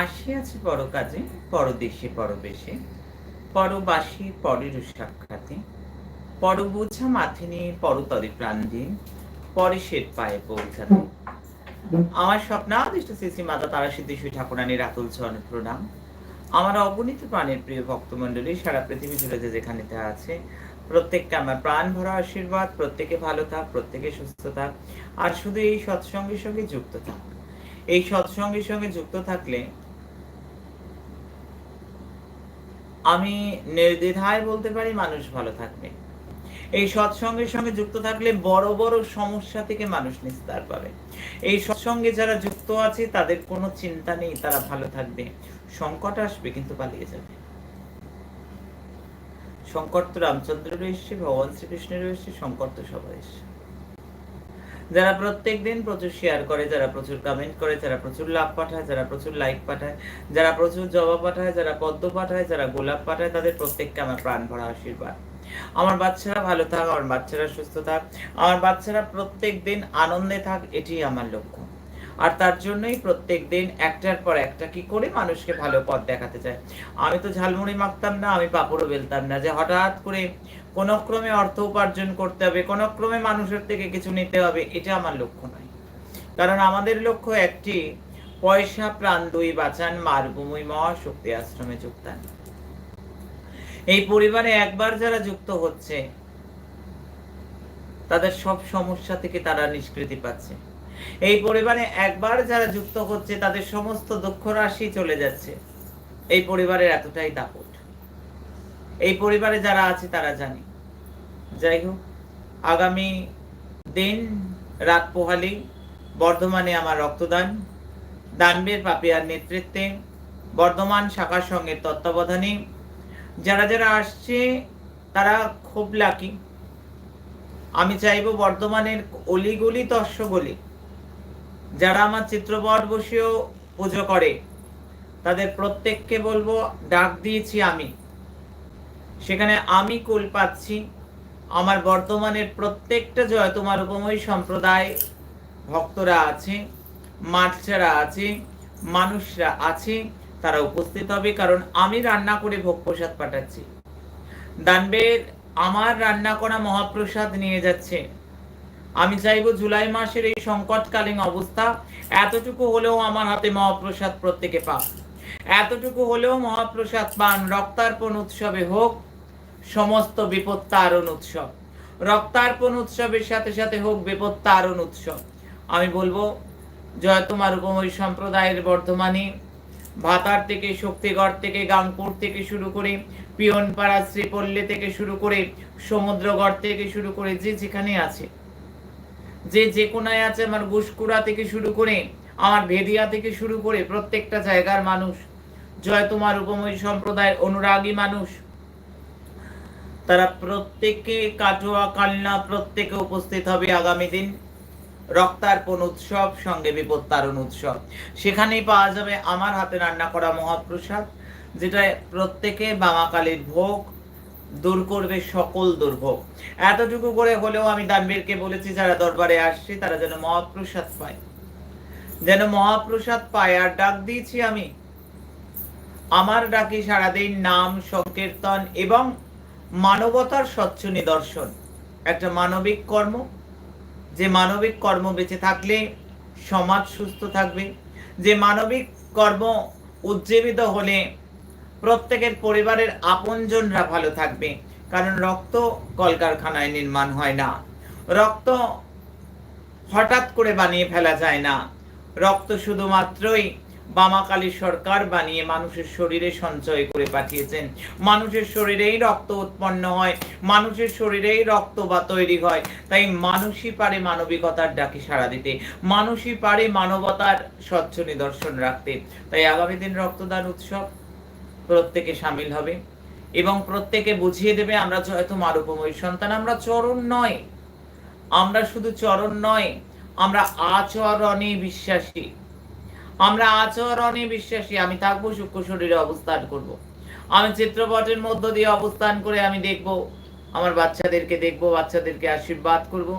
আসিয়াছি পর কাজে পরদেশে পরবেশে পরবাসী পরের সাক্ষাতে। পর বোঝা মাথে নিয়ে পরতরে প্রাণ দিয়ে পরে শের পায়ে পৌঁছাতে। আমার স্বপ্নাদিষ্ট শ্রী মাতা তারা সিদ্ধেশ্বরী ঠাকুরানীর আতুল চরণে প্রণাম। আমার অগণিত প্রাণের প্রিয় ভক্তমণ্ডলী, সারা পৃথিবী জুড়ে যেখানে তা আছে, প্রত্যেককে আমার প্রাণ ভরা আশীর্বাদ, প্রত্যেকে ভালো থাক, প্রত্যেকে সুস্থ থাক। আর শুধু এই সৎসঙ্গের সঙ্গে যুক্ত থাক। এই সৎসঙ্গের সঙ্গে যুক্ত থাকলে আমি নির্দ্বিধায় বলতে পারি মানুষ ভালো থাকবে। এই সৎসঙ্গের সঙ্গে যুক্ত থাকলে বড় বড় সমস্যা থেকে মানুষ নিস্তার পাবে। এই সৎসঙ্গে যারা যুক্ত আছে, তাদের কোনো চিন্তা নেই, তারা ভালো থাকবে। সংকট আসবে, কিন্তু পালিয়ে যাবে। সংকট তো রামচন্দ্রেরও এসছে, ভগবান শ্রীকৃষ্ণেরও এসছে, সংকট তো সবাই এসছে। যারা প্রত্যেক দিন প্রচুর শেয়ার করে, যারা প্রচুর কমেন্ট করে, যারা প্রচুর লাভ পাঠায়, যারা প্রচুর লাইক পাঠায়, যারা প্রচুর জবাব পাঠায়, যারা পদ্ম পাঠায়, যারা গোলাপ পাঠায়, তাদের প্রত্যেককে আমার প্রাণ ভরা আশীর্বাদ। আমার বাচ্চারা ভালো থাক, আমার বাচ্চারা সুস্থ থাক, আমার বাচ্চারা প্রত্যেক দিন আনন্দে থাক এটি আমার লক্ষ্য। আর তার জন্যই প্রত্যেক দিন একটার পর একটা কি করে মানুষকে ভালো পথ দেখাতে চায়? আমি তো ঝালমুড়ি মাখতাম না, আমি পাপড়ও বেলতাম না, যে হঠাৎ করে কোন ক্রমে অর্থ উপার্জন করতে হবে কোন ক্রমে মানুষের থেকে কিছু নিতে হবে, এটা আমার লক্ষ্য নয়। কারণ আমাদের লক্ষ্য একটি, পয়সা, প্রাণ, দুই বাঁচান মার ভূমি মহাশক্তি আশ্রমে যোগদান। এই পরিবারে একবার যারা যুক্ত হচ্ছে, তাদের সব সমস্যা থেকে তারা নিষ্কৃতি পাচ্ছে। এই পরিবারে একবার যারা যুক্ত হচ্ছে, তাদের সমস্ত দুঃখ রাশি চলে যাচ্ছে। এই পরিবারের এতটাই দাপট। এই পরিবারে যারা আছে, তারা জানে। যাই হোক আগামী দিন রাত পোহালি বর্ধমানে আমার রক্তদান, দানবীর পাপিয়ার নেতৃত্বে বর্ধমান শাখার সঙ্গে তত্ত্বাবধানে। যারা যারা আসছে, তারা খুব লাকি আমি চাইব বর্ধমানের অলিগলি তস্যগলি যারা আমার চিত্রপট বসেও পুজো করে, তাদের প্রত্যেককে বলব, ডাক দিয়েছি আমি। সেখানে আমি কুল পাচ্ছি। আমার বর্তমানের প্রত্যেকটা জয় তোমার উপময় সম্প্রদায় ভক্তরা আছে মাঠচারা আছে, মানুষরা আছে, তারা উপস্থিত হবে কারণ আমি রান্না করে ভোগ প্রসাদ পাঠাচ্ছি। দানবের আমার রান্না করা মহাপ্রসাদ নিয়ে যাচ্ছে। আমি চাইব জুলাই মাসের এই সংকটকালীন অবস্থা এতটুকু হলেও আমার হাতে মহাপ্রসাদ প্রত্যেকে পাক। এতটুকু হলেও মহাপ্রসাদ পান, রক্তার্পণ উৎসবে হোক সমস্ত বিপত্তারণ উৎসব। রক্তার্পণ উৎসবের সাথে সাথে হোক বিপত্তারণ উৎসব। আমি বলব জয় তোমার উপময় সম্প্রদায়ের বর্ধমানে ভাতার থেকে, শক্তিগড় থেকে, গাংপুর থেকে শুরু করে পিয়নপাড়া, শ্রীপল্লী থেকে শুরু করে সমুদ্রগড় থেকে শুরু করে যে যেখানে আছে, যে যে কোনায় আছে, আমার গুসকুড়া থেকে শুরু করে আমার ভেদিয়া থেকে শুরু করে প্রত্যেকটা জায়গার মানুষ জয় তোমার উপময় সম্প্রদায়ের অনুরাগী মানুষ তারা প্রত্যেকে কাটোয়া কালনা প্রত্যেকে উপস্থিত হবে আগামী দিন। রক্তার্পণ উৎসব, সঙ্গে বিপত্তারণ উৎসব। সেখানেই পাওয়া যাবে আমার হাতে রান্না করা মহাপ্রসাদ, যেটা প্রত্যেকে বামাকালীর ভোগ দূর করবে সকল দুর্ভোগ। এতটুকু করে হলেও আমি দানবীরকে বলেছি, যারা দরবারে আসছে, তারা যেন মহাপ্রসাদ পায়। যেন মহাপ্রসাদ পায়। আর ডাক দিয়েছি আমি। আমার ডাকি সারাদিন নাম, সংকীর্তন এবং মানবতার স্বচ্ছ নিদর্শন। একটা মানবিক কর্ম। যে মানবিক কর্ম বেঁচে থাকলে সমাজ সুস্থ থাকবে। যে মানবিক কর্ম উজ্জীবিত হলে প্রত্যেকের পরিবারের আপনজনরা ভালো থাকবে। কারণ রক্ত কলকারখানায় নির্মাণ হয় না। রক্ত হঠাৎ করে বানিয়ে ফেলা যায় না। রক্ত শুধুমাত্রই বামাকালী সরকার বানিয়ে মানুষের শরীরে সঞ্চয় করে পাঠিয়েছেন। মানুষের শরীরেই রক্ত উৎপন্ন হয়, মানুষের শরীরেই রক্ত বা তৈরি হয়। তাই মানুষই পারে মানবিকতার ডাকে সাড়া দিতে, মানুষই পারে মানবতার স্বচ্ছ নিদর্শন রাখতে। তাই আগামী দিন রক্তদান উৎসব প্রত্যেকে সামিল হবে এবং প্রত্যেকে বুঝিয়ে দেবে, আমরা হয়তো মারুপময় সন্তান, আমরা চরণ নয়। আমরা শুধু চরণ নয়, আমরা আচরণে বিশ্বাসী। আমরা আচরণে বিশ্বাসী, আমি থাকব সূক্ষ্ম শরীরে অবস্থান করব। আমি চিত্রপটের মধ্য দিয়ে অবস্থান করে আমি দেখব, আমার বাচ্চাদেরকে দেখব, বাচ্চাদেরকে আশীর্বাদ করব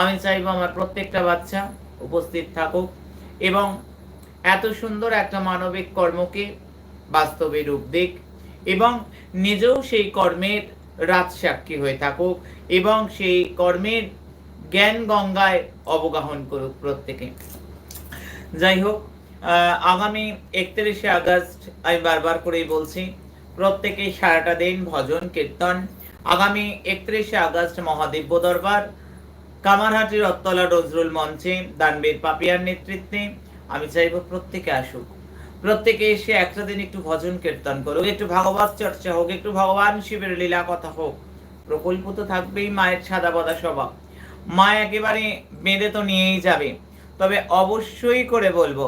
আমি চাইব আমার প্রত্যেকটা বাচ্চা উপস্থিত থাকুক এবং এত সুন্দর একটা মানবিক কর্মকে বাস্তবে রূপ দিক এবং নিজেও সেই কর্মের রাত সাক্ষী হয়ে থাকুক এবং সেই কর্মের জ্ঞান গঙ্গায় অবগাহন করুক প্রত্যেকে যাই হোক আগামী একত্রিশে আগস্ট আমি বারবার করেই বলছি, প্রত্যেকেই সারাটা দিন ভজন, কীর্তন। আগামী একত্রিশে আগস্ট মহাদিব্য দরবার কামারহাটি রত্তলা নজরুল মঞ্চে দানবীর পাপিয়ার নেতৃত্বে আমি চাইব প্রত্যেকে আসুক। প্রত্যেকে এসে একটা দিন একটু ভজন, কীর্তন করুক, একটু ভাগবত চর্চা হোক, একটু ভগবান শিবের লীলা কথা হোক। প্রকল্প তো থাকবেই মায়ের সাদা বদা স্বভাব। মা একেবারে বেঁধে তো নিয়েই যাবে। তবে অবশ্যই করে বলব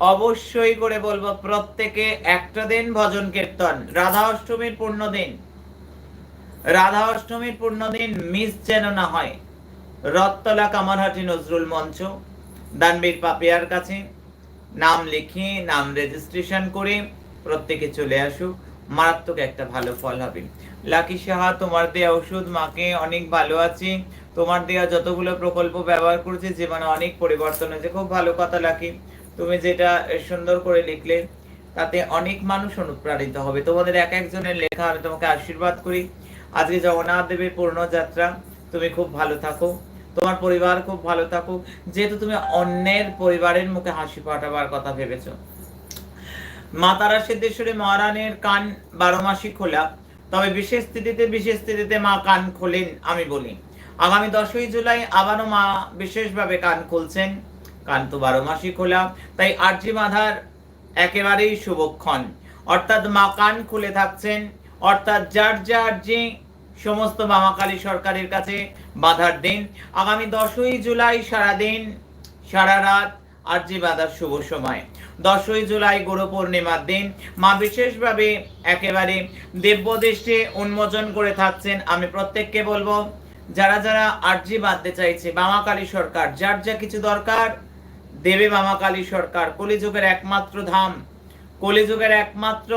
অবশ্যই করে বলব, প্রত্যেকে একটা দিন ভজন কীর্তন। রাধা অষ্টমীর পূর্ণ দিন। রাধা অষ্টমীর পূর্ণ দিন মিস যেন না হয়। রত্তলা কামারহাটি নজরুল মঞ্চ, দানবীর পাপিয়ার কাছে। নাম লিখিয়ে নাম রেজিস্ট্রেশন করে প্রত্যেকে চলে আসুক মারাত্মক একটা ভালো ফল হবে। লাকি সাহা, তোমার দেয়া ওষুধ, মাকে অনেক ভালো আছি। তোমার দেয়া যতগুলো প্রকল্প ব্যবহার করেছে, জীবনে অনেক পরিবর্তন হয়েছে। খুব ভালো কথা, লাকি। তুমি যেটা সুন্দর করে লিখলে, তাতে অনেক মানুষ অনুপ্রাণিত হবে। তোমাদের এক একজনের লেখা আমি তোমাকে আশীর্বাদ করি। আজকে জগন্নাথ দেবের পূর্ণ যাত্রা তুমি খুব ভালো থাকো। তোমার পরিবার খুব ভালো থাকুক। যেহেতু তুমি অন্যের পরিবারের মুখে হাসি ফাটাবার কথা ভেবেছো। মা তারা সিদ্ধেশ্বরী মহারানীর কান বারো মাসই খোলা। তবে বিশেষ স্থিতিতে বিশেষ স্থিতিতে মা কান খোলেন, আমি বলি। আগামী দশই জুলাই আবারও মা বিশেষভাবে কান খুলছেন। কান তো বারো মাসই খোলা তাই আরজি মাধার একেবারেই শুভক্ষণ। অর্থাৎ মা কান খুলে থাকছেন, অর্থাৎ যার যার যে সমস্ত মামাকালী সরকারের কাছে বাধার দিন, আগামী দশই জুলাই সারাদিন, সারা রাত আরজি বাধার শুভ সময়। দশই জুলাই গুরু পূর্ণিমার দিন, মা বিশেষভাবে একেবারে দেব্যদেশে উন্মোচন করে থাকছেন। আমি প্রত্যেককে বলব, যারা যারা আরজি বাঁধতে চাইছে মামাকালী সরকার, যার যা কিছু দরকার দেবে মামা কালী সরকার। কলিযুগের একমাত্র ধাম, কলিযুগের একমাত্র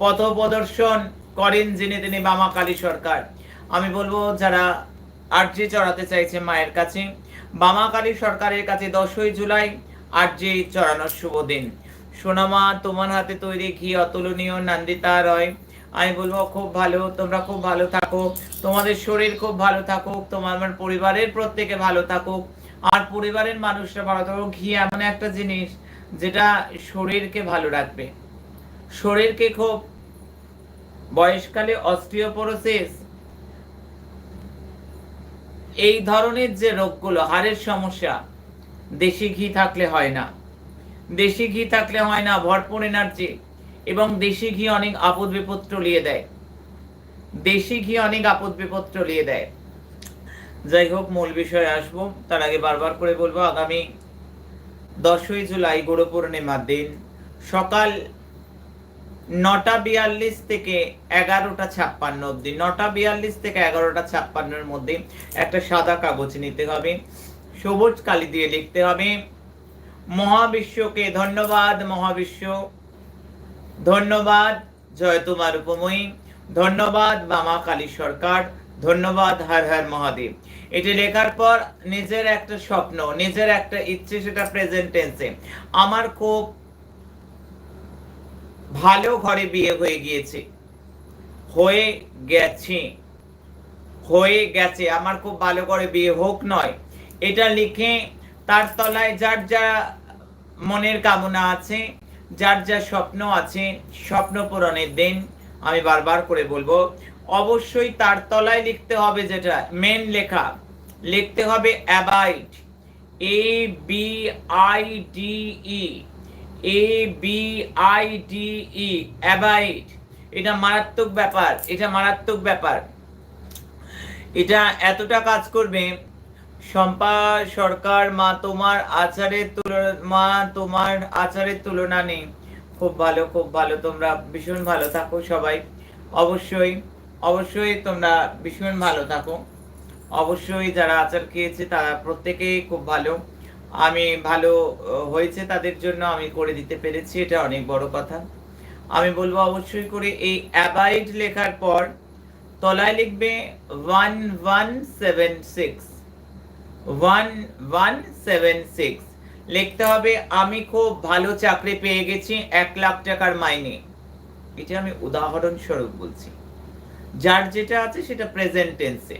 পথ প্রদর্শন করেন যিনি তিনি বামা কালী সরকার। আমি বলব, যারা আরজি চড়াতে চাইছে মায়ের কাছে বামা কালী সরকারের কাছে দশই জুলাই আরজি চড়ানোর শুভ দিন। সোনামা, তোমার হাতে তৈরি ঘি অতুলনীয় নন্দিতা রয়। আমি বলব, খুব ভালো, তোমরা খুব ভালো থাকো। তোমাদের শরীর খুব ভালো থাকুক, তোমার আমার পরিবারের প্রত্যেকে ভালো থাকুক। আর পরিবারের মানুষরা ভালো থাকুক ঘি এমন একটা জিনিস যেটা শরীরকে ভালো রাখবে। শরীরকে খুব বয়সকালে অস্টিওপোরোসিস, এই ধরনের যে রোগগুলো, হাড়ের সমস্যা, দেশি ঘি থাকলে হয় না। দেশি ঘি থাকলে হয় না, ভরপুর এনার্জি, এবং দেশি ঘি অনেক আপদ বিপদ টলিয়ে দেয়। দেশি ঘি অনেক আপদ বিপদ টলিয়ে দেয়। যাই হোক, মূল বিষয়ে আসব। তার আগে বারবার করে বলব, আগামী দশই জুলাই গুরু পূর্ণিমার দিন। সকাল নটা বিয়াল্লিশ থেকে এগারোটা ছাপ্পান্ন অব্দি নটা বিয়াল্লিশ থেকে এগারোটা ছাপ্পান্নের মধ্যে একটা সাদা কাগজ নিতে হবে। সবুজ কালি দিয়ে লিখতে হবে, মহাবিশ্বকে ধন্যবাদ, মহাবিশ্ব। ধন্যবাদ, জয় তোমার উপময়ী। ধন্যবাদ, বামা কালী সরকার। ধন্যবাদ, হর হর মহাদেব। এটি লেখার পর নিজের একটা স্বপ্ন, নিজের একটা ইচ্ছে, সেটা প্রেজেন্ট টেন্সে আমার খুব ভালো ঘরে বিয়ে হয়ে গিয়েছে। হয়ে গেছে। হয়ে গেছে। আমার খুব ভালো করে বিয়ে হোক নয়। এটা লিখে তার তলায় যার যা মনের কামনা আছে, যার যা স্বপ্ন আছে, স্বপ্ন পূরণের দিন আমি বারবার করে বলব অবশ্যই তার তলায় লিখতে হবে যেটা মেন লেখা। লিখতে হবে abide A B I D E A B I D E abide এটা মারাত্মক ব্যাপার, এটা মারাত্মক ব্যাপার। এটা এতটা কাজ করবে, শম্পা, সরকার, মা তোমার আচারের তুলনা, মা তোমার আচারের তুলনা নেই। খুব ভালো খুব ভালো, তোমরা ভীষণ ভালো থাকো সবাই। অবশ্যই অবশ্যই তোমরা ভীষণ ভালো থাকো। অবশ্যই যারা আচার খেয়েছে, তারা প্রত্যেকেই খুব ভালো। আমি ভালো হয়েছে তাদের জন্য আমি করে দিতে পেরেছি, এটা অনেক বড় কথা। আমি বলব অবশ্যই করে এই অ্যাবাইড লেখার পর তলায় লিখবে one one seven six. One one seven six. লিখতে হবে, আমি খুব ভালো চাকরি পেয়ে গেছি, এক লাখ টাকার মাইনে। এটা আমি উদাহরণস্বরূপ বলছি। যার যেটা আছে সেটা প্রেজেন্ট টেন্সে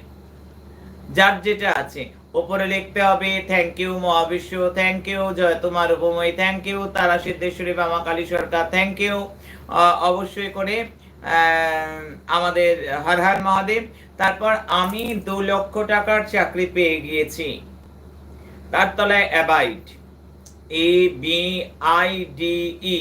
যার যেটা আছে, ওপরে লিখতে হবে থ্যাংক ইউ মহাবিশ্ব থ্যাংক ইউ জয় তোমার উপময় thank you Tara Siddheshwari, Bama Kali Sarkar thank you অবশ্যই করে আমাদের হর হর মহাদেব, তারপর আমি দু লক্ষ টাকার চাকরি পেয়ে গিয়েছি। তার তলায় abide A B I D E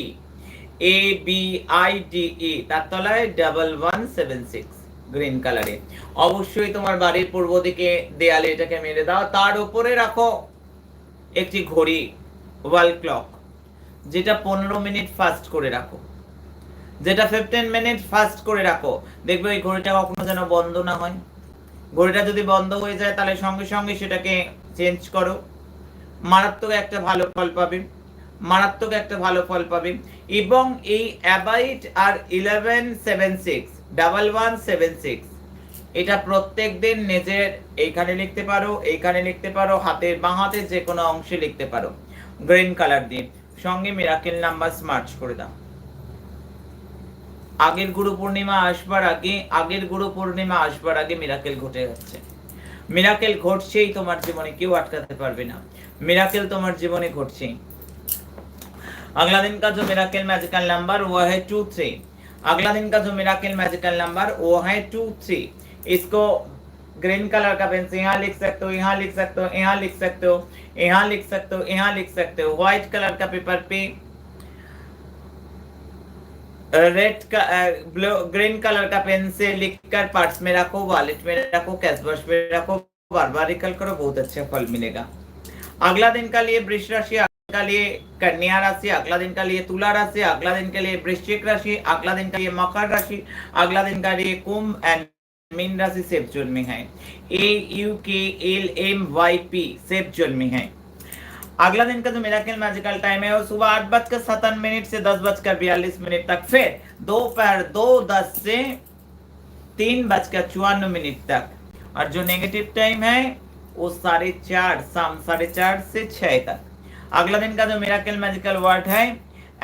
A B I D E তার তলায় double one seven six green কালারে অবশ্যই তোমার বাড়ির পূর্ব দিকে দেয়ালে এটাকে মেরে দাও। তার উপরে রাখো একটি ঘড়ি ওয়াল ক্লক যেটা পনেরো মিনিট ফাস্ট করে রাখো। যেটা ফিফটিন মিনিট ফাস্ট করে রাখো। দেখবে ওই ঘড়িটা কখনো যেন বন্ধ না হয়। ঘড়িটা যদি বন্ধ হয়ে যায়, তাহলে সঙ্গে সঙ্গে সেটাকে চেঞ্জ করো। মারাত্মক একটা ভালো ফল পাবে। মারাত্মক একটা ভালো ফল পাবে। এবং এই অ্যাবাইট আর eleven seven six double one seven six এটা প্রত্যেক দিন নিজের এইখানে লিখতে পারো, এইখানে লিখতে পারো, হাতের বাঁ হাতের যে কোনো অংশে লিখতে পারো। গ্রিন কালার দিয়ে। সঙ্গে মিরাকেল নাম্বার স্মার্চ করে দাও। আগের গুরু পূর্ণিমা আসবার আগে, আগের গুরু পূর্ণিমা আসবার আগে মিরাকেল ঘটে যাচ্ছে। মিরাকেল ঘটছেই তোমার জীবনে কেউ আটকাতে পারবে না। মিরাকেল তোমার জীবনে ঘটছেই। আগলা दिन का মিরাকেল मेरा নাম্বার ওয়া नंबर টু থ্রি अगला दिन का जो मिराकल मैजिकल नंबर, वो है टू थ्री। इसको ग्रीन कलर का पेन से यहाँ लिख सकते हो, यहाँ लिख सकते हो, यहाँ लिख सकते हो, यहाँ लिख सकते हो, यहाँ लिख सकते हो। व्हाइट कलर का पेपर पे रेड का ब्लू ग्रीन कलर का पेन से लिखकर पर्स में रखो वॉलेट में रखो कैश बॉक्स में रखो, बार बार रिकल करो, बहुत अच्छा फल मिलेगा। अगला दिन का लिए वृक्ष राशि का लिए कन्या राशि, अगला दिन का लिए तुला राशि, अगला दिन के लिए वृश्चिक राशि, अगला दिन का लिए मकर राशि, अगला दिन का लिए कुंभ एंड मीन राशि सेफ़ जोन में है। A, U, K, L, M, Y, P safe zone में है। अगला दिन का जो मिराकल मैजिकल टाइम है, वो सुबह आठ बजकर सत्तावन मिनट से दस बजकर बयालीस मिनट तक, फिर दोपहर दो दस से तीन बजकर चौवान्न मिनट तक। और जो नेगेटिव टाइम है, वो साढ़े चार, शाम साढ़े चार से छह तक। अगला दिन का जो मिराकल मैजिकल वर्ड है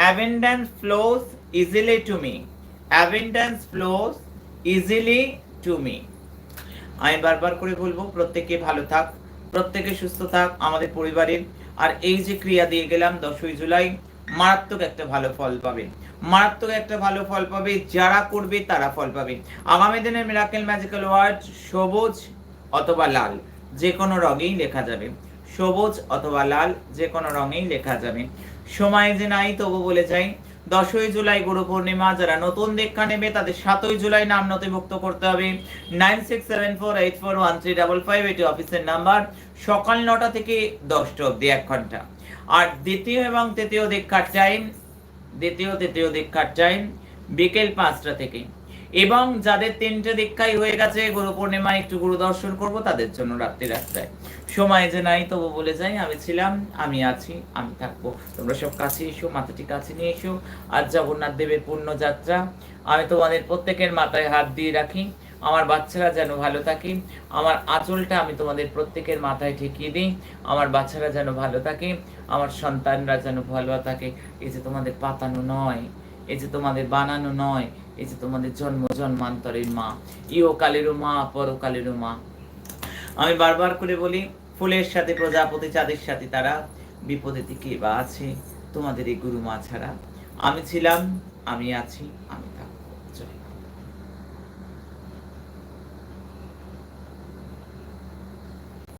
evidence flows easily to me evidence flows easily to me আমি বারবার করে বলবো প্রত্যেকে ভালো থাক প্রত্যেকে সুস্থ থাক আমাদের পরিবারের আর এই যে ক্রিয়া দিয়ে গেলাম দশই জুলাই মারাত্মক একটা ভালো ফল পাবে মারাত্মক একটা ভালো ফল পাবে যারা করবে তারা ফল পাবে আগামী দিনের মিরাকেল ম্যাজিক্যাল ওয়ার্ড সবুজ অথবা লাল যে কোনো রঙেই লেখা যাবে সবুজ অথবা লাল যে কোনো রঙেই লেখা যাবে। সময় যে নাই, তবু বলে যাই, দশই জুলাই গুরু পূর্ণিমা, যারা নতুন দীক্ষা নেবে, তাদের সাতই জুলাই নাম নথিভুক্ত করতে হবে। Nine six seven four eight four one three double five, এটি অফিসের নাম্বার। সকাল নটা থেকে দশটা অব্দি এক ঘণ্টা। আর দ্বিতীয় এবং তৃতীয় দীক্ষার টাইম দ্বিতীয় তৃতীয় দীক্ষার টাইম বিকেল পাঁচটা থেকে। এবং যাদের তিনটে দীক্ষাই হয়ে গেছে, গুরু পূর্ণিমা একটু গুরু দর্শন করব, তাদের জন্য রাত্রি রাস্তায় সময় যে নাই, তবু বলে যাই, আমি ছিলাম, আমি আছি, আমি থাকব। তোমরা সব কাছে এসো, মাথাটি কাছে নিয়ে এসো। আজ জগন্নাথ দেবের পূর্ণ যাত্রা আমি তোমাদের প্রত্যেকের মাথায় হাত দিয়ে রাখি। আমার বাচ্চারা যেন ভালো থাকে, আমার আঁচলটা আমি তোমাদের প্রত্যেকের মাথায় ঠেকিয়ে দিই। আমার বাচ্চারা যেন ভালো থাকে, আমার সন্তানরা যেন ভালো থাকে। এই যে তোমাদের পাতানো নয়, এই যে তোমাদের বানানো নয় এই যে তোমাদের জন্ম, জন্মান্তরের মা। ইহকালেরও মা পরকালেরও মা। আমি বারবার করে বলি, ফুলের সাথে, প্রজাপতি চাঁদের সাথে তারা বিপদে দিকে বা আছে তোমাদের এই গুরু মা ছাড়া আমি ছিলাম, আমি আছি, আমি